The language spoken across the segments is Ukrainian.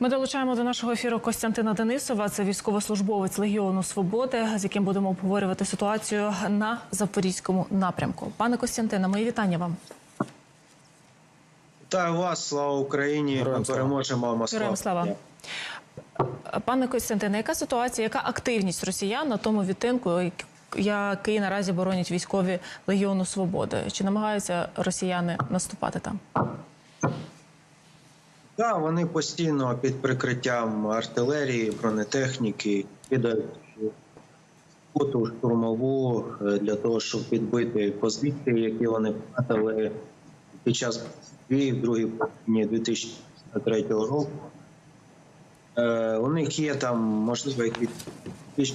Ми долучаємо до нашого ефіру Костянтина Денисова. Це військовослужбовець Легіону Свободи, з яким будемо обговорювати ситуацію на запорізькому напрямку. Пане Костянтине, мої вітання вам. Вітаю вас, слава Україні! Героям Ми слава. переможемо Москва. Героям слава. Пане Костянтине, яка ситуація, яка активність росіян на тому відтинку, який наразі боронять військові Легіону Свободи? Чи намагаються росіяни наступати там? Так, вони постійно під прикриттям артилерії, бронетехніки кидають роботу штурмову е, для того, щоб підбити позиції, які вони втратили під час в другій половині 2003 року. Е, У них є там можливо якісь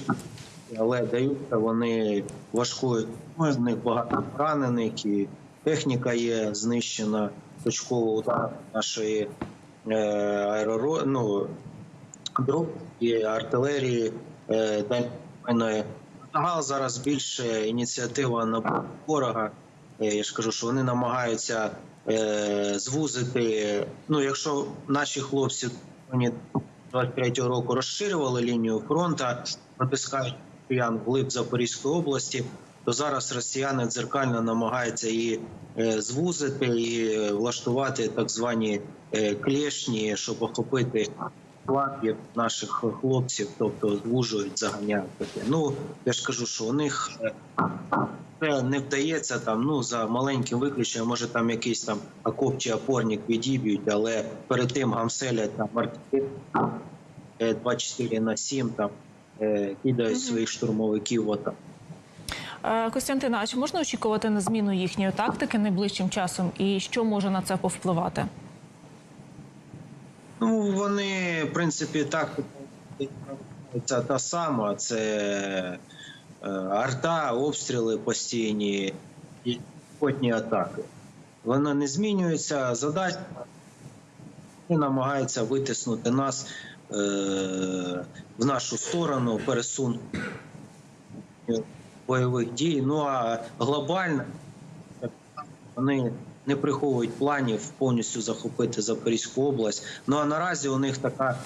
але даються вони важкою. З них багато поранених і техніка є знищена. Точково удар нашої аероро... ну, дроп і артилерії е, дальньої. Зараз більше ініціатива на ворога. Е, Я ж кажу, що вони намагаються е, звузити. Ну, якщо наші хлопці вони 23-го року розширювали лінію фронту, протискають росіян вглиб Запорізької області, то зараз росіяни дзеркально намагаються її е, звузити і е, влаштувати так звані е, клешні, щоб охопити флангів наших хлопців, тобто звужують, заганяють. Ну я ж кажу, що у них це не вдається там. Ну за маленьким виключенням, може там якийсь там окоп чи опорник відіб'ють, але перед тим гамселять там е, 24 на 7 там кидають своїх штурмовиків. Отак. Е, Костянтина, а чи можна очікувати на зміну їхньої тактики найближчим часом? І що може на це повпливати? Ну, вони, в принципі, так це та сама. Це е, арта, обстріли постійні і потні атаки. Вона не змінюється. Задача намагається витиснути нас е, в нашу сторону, пересунути бойових дій. Ну а глобально вони не приховують планів повністю захопити Запорізьку область. Ну а наразі у них така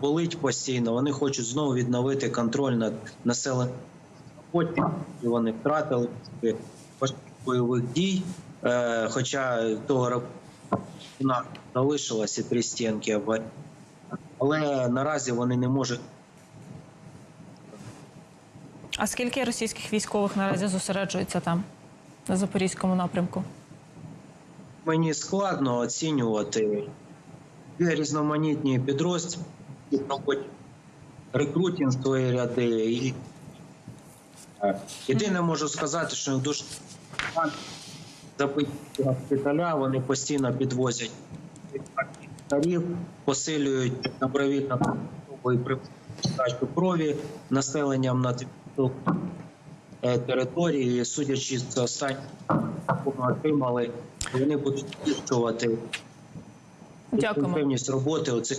болить постійно. Вони хочуть знову відновити контроль над населенням. Потім вони втратили бойових дій. Е, хоча того залишилася три стінки. Але наразі вони не можуть А скільки російських військових наразі зосереджується там на запорізькому напрямку? Мені складно оцінювати Є різноманітні підрозділи, рекрутинг свої ряди. І е, єдине можу сказати, що дуже запитні госпіталя вони постійно підвозять посилюють добровільно і крові населенням на тимчасовій, е, території. Судячи з останніх, вони отримали, вони будуть Дякуємо. ефективність роботи оцих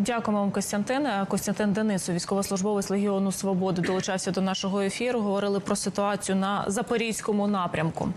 Дякуємо вам, Костянтине. Костянтин Денисов, військовослужбовець Легіону Свободи, долучався до нашого ефіру. Говорили про ситуацію на запорізькому напрямку.